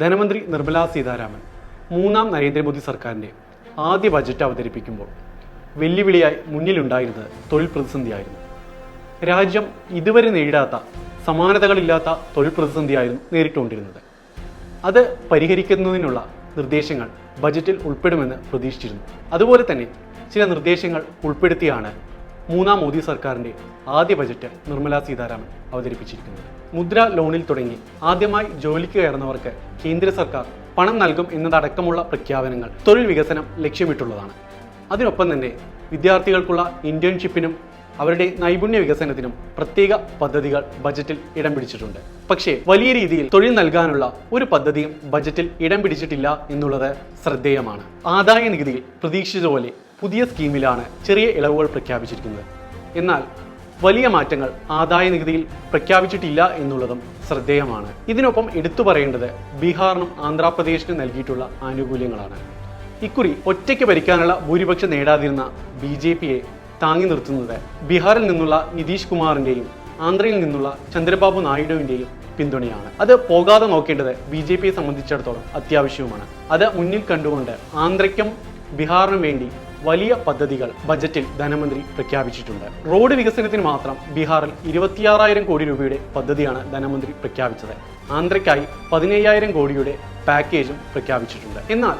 ധനമന്ത്രി നിർമ്മലാ സീതാരാമൻ മൂന്നാം നരേന്ദ്രമോദി സർക്കാരിന്റെ ആദ്യ ബജറ്റ് അവതരിപ്പിക്കുമ്പോൾ വെല്ലുവിളിയായി മുന്നിലുണ്ടായിരുന്നത് തൊഴിൽ പ്രതിസന്ധിയായിരുന്നു. രാജ്യം ഇതുവരെ നേരിടാത്ത സമാനതകളില്ലാത്ത തൊഴിൽ പ്രതിസന്ധിയായിരുന്നു നേരിട്ടുകൊണ്ടിരുന്നത്. അത് പരിഹരിക്കുന്നതിനുള്ള നിർദ്ദേശങ്ങൾ ബജറ്റിൽ ഉൾപ്പെടുമെന്ന് പ്രതീക്ഷിച്ചിരുന്നു. അതുപോലെ തന്നെ ചില നിർദ്ദേശങ്ങൾ ഉൾപ്പെടുത്തിയാണ് മൂന്നാം മോദി സർക്കാരിന്റെ ആദ്യ ബജറ്റ് നിർമ്മലാ സീതാരാമൻ അവതരിപ്പിച്ചിരിക്കുന്നത് മുദ്ര ലോണിൽ തുടങ്ങി ആദ്യമായി ജോലിക്ക് കയറുന്നവർക്ക് കേന്ദ്ര സർക്കാർ പണം നൽകും എന്നതടക്കമുള്ള പ്രഖ്യാപനങ്ങൾ തൊഴിൽ വികസനം ലക്ഷ്യമിട്ടുള്ളതാണ്. അതിനൊപ്പം തന്നെ വിദ്യാർത്ഥികൾക്കുള്ള ഇന്റേൺഷിപ്പിനും അവരുടെ നൈപുണ്യ വികസനത്തിനും പ്രത്യേക പദ്ധതികൾ ബജറ്റിൽ ഇടം പിടിച്ചിട്ടുണ്ട്. പക്ഷേ വലിയ രീതിയിൽ തൊഴിൽ നൽകാനുള്ള ഒരു പദ്ധതിയും ബജറ്റിൽ ഇടം പിടിച്ചിട്ടില്ല എന്നുള്ളത് ശ്രദ്ധേയമാണ്. ആദായ നികുതിയിൽ പ്രതീക്ഷിച്ചതുപോലെ പുതിയ സ്കീമിലാണ് ചെറിയ ഇളവുകൾ പ്രഖ്യാപിച്ചിരിക്കുന്നത്. എന്നാൽ വലിയ മാറ്റങ്ങൾ ആദായ നികുതിയിൽ പ്രഖ്യാപിച്ചിട്ടില്ല എന്നുള്ളതും ശ്രദ്ധേയമാണ്. ഇതിനൊപ്പം എടുത്തു പറയേണ്ടത് ബീഹാറിനും ആന്ധ്രാപ്രദേശിനും നൽകിയിട്ടുള്ള ആനുകൂല്യങ്ങളാണ്. ഇക്കുറി ഒറ്റയ്ക്ക് ഭരിക്കാനുള്ള ഭൂരിപക്ഷം നേടാതിരുന്ന ബി ജെ പിയെ താങ്ങി നിർത്തുന്നത് ബീഹാറിൽ നിന്നുള്ള നിതീഷ് കുമാറിന്റെയും ആന്ധ്രയിൽ നിന്നുള്ള ചന്ദ്രബാബു നായിഡുവിന്റെയും പിന്തുണയാണ്. അത് പോകാതെ നോക്കേണ്ടത് ബി ജെ പിയെ സംബന്ധിച്ചിടത്തോളം അത്യാവശ്യവുമാണ്. അത് മുന്നിൽ കണ്ടുകൊണ്ട് ആന്ധ്രയ്ക്കും ബീഹാറിനും വേണ്ടി വലിയ പദ്ധതികൾ ബജറ്റിൽ ധനമന്ത്രി പ്രഖ്യാപിച്ചിട്ടുണ്ട്. റോഡ് വികസനത്തിന് മാത്രം ബീഹാറിൽ ഇരുപത്തിയാറായിരം കോടി രൂപയുടെ പദ്ധതിയാണ് ധനമന്ത്രി പ്രഖ്യാപിച്ചത്. ആന്ധ്രയ്ക്കായി പതിനയ്യായിരം കോടിയുടെ പാക്കേജും പ്രഖ്യാപിച്ചിട്ടുണ്ട്. എന്നാൽ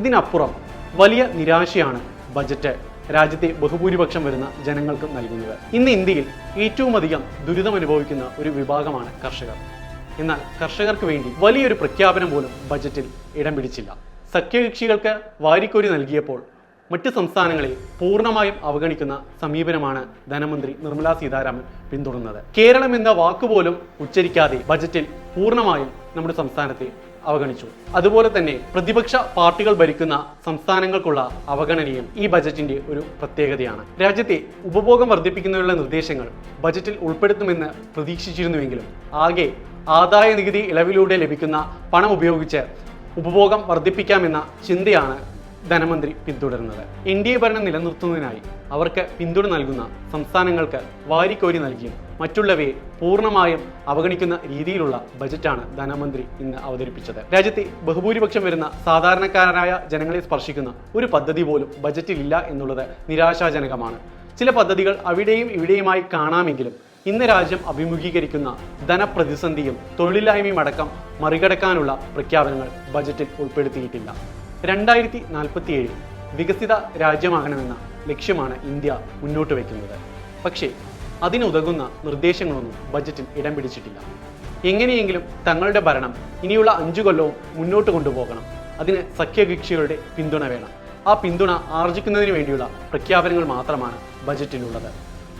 ഇതിനപ്പുറം വലിയ നിരാശയാണ് ബജറ്റ്. രാജ്യത്തെ ബഹുഭൂരിപക്ഷം വരുന്ന ജനങ്ങൾക്ക് നൽകുന്നത്. ഇന്ന് ഇന്ത്യയിൽ ഏറ്റവും അധികം ദുരിതം അനുഭവിക്കുന്ന ഒരു വിഭാഗമാണ് കർഷകർ. എന്നാൽ കർഷകർക്ക് വേണ്ടി വലിയൊരു പ്രഖ്യാപനം പോലും ബജറ്റിൽ ഇടം പിടിച്ചില്ല. സഖ്യകക്ഷികൾക്ക് വാരിക്കോരി നൽകിയപ്പോൾ മറ്റ് സംസ്ഥാനങ്ങളെ പൂർണമായും അവഗണിക്കുന്ന സമീപനമാണ് ധനമന്ത്രി നിർമ്മലാ സീതാരാമൻ പിന്തുടർന്നത്. കേരളം എന്ന വാക്കുപോലും ഉച്ചരിക്കാതെ ബജറ്റിൽ പൂർണമായും നമ്മുടെ സംസ്ഥാനത്തെ അവഗണിച്ചു. അതുപോലെ തന്നെ പ്രതിപക്ഷ പാർട്ടികൾ ഭരിക്കുന്ന സംസ്ഥാനങ്ങൾക്കുള്ള അവഗണനയും ഈ ബജറ്റിന്റെ ഒരു പ്രത്യേകതയാണ്. രാജ്യത്തെ ഉപഭോഗം വർദ്ധിപ്പിക്കുന്നതിനുള്ള നിർദ്ദേശങ്ങൾ ബജറ്റിൽ ഉൾപ്പെടുത്തുമെന്ന് പ്രതീക്ഷിച്ചിരുന്നുവെങ്കിലും ആകെ ആദായ നികുതി ഇളവിലൂടെ ലഭിക്കുന്ന പണം ഉപയോഗിച്ച് ഉപഭോഗം വർദ്ധിപ്പിക്കാമെന്ന ചിന്തയാണ് ധനമന്ത്രി പിന്തുടരുന്നത്. എൻ ഡി എ ഭരണം നിലനിർത്തുന്നതിനായി അവർക്ക് പിന്തുണ നൽകുന്ന സംസ്ഥാനങ്ങൾക്ക് വാരിക്കോരി നൽകിയും മറ്റുള്ളവയെ പൂർണമായും അവഗണിക്കുന്ന രീതിയിലുള്ള ബജറ്റാണ് ധനമന്ത്രി ഇന്ന് അവതരിപ്പിച്ചത്. രാജ്യത്തെ ബഹുഭൂരിപക്ഷം വരുന്ന സാധാരണക്കാരായ ജനങ്ങളെ സ്പർശിക്കുന്ന ഒരു പദ്ധതി പോലും ബജറ്റിലില്ല എന്നുള്ളത് നിരാശാജനകമാണ്. ചില പദ്ധതികൾ അവിടെയും ഇവിടെയുമായി കാണാമെങ്കിലും ഇന്ന് രാജ്യം അഭിമുഖീകരിക്കുന്ന ധനപ്രതിസന്ധിയും തൊഴിലില്ലായ്മയും അടക്കം മറികടക്കാനുള്ള പ്രഖ്യാപനങ്ങൾ ബജറ്റിൽ ഉൾപ്പെടുത്തിയിട്ടില്ല. രണ്ടായിരത്തി നാൽപ്പത്തിയേഴിൽ വികസിത രാജ്യമാകണമെന്ന ലക്ഷ്യമാണ് ഇന്ത്യ മുന്നോട്ട് വയ്ക്കുന്നത് പക്ഷേ അതിനുതകുന്ന നിർദ്ദേശങ്ങളൊന്നും ബജറ്റിൽ ഇടം പിടിച്ചിട്ടില്ല. എങ്ങനെയെങ്കിലും തങ്ങളുടെ ഭരണം ഇനിയുള്ള അഞ്ചു കൊല്ലവും മുന്നോട്ട് കൊണ്ടുപോകണം. അതിന് സഖ്യകക്ഷികളുടെ പിന്തുണ വേണം. ആ പിന്തുണ ആർജിക്കുന്നതിന് വേണ്ടിയുള്ള പ്രഖ്യാപനങ്ങൾ മാത്രമാണ് ബജറ്റിലുള്ളത്.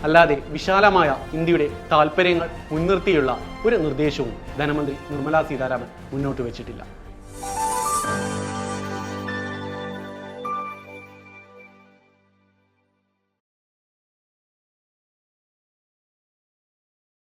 അല്ലാതെ വിശാലമായ ഇന്ത്യയുടെ താല്പര്യങ്ങൾ മുൻനിർത്തിയുള്ള ഒരു നിർദ്ദേശവും ധനമന്ത്രി നിർമ്മലാ സീതാരാമൻ മുന്നോട്ട് വെച്ചിട്ടില്ല.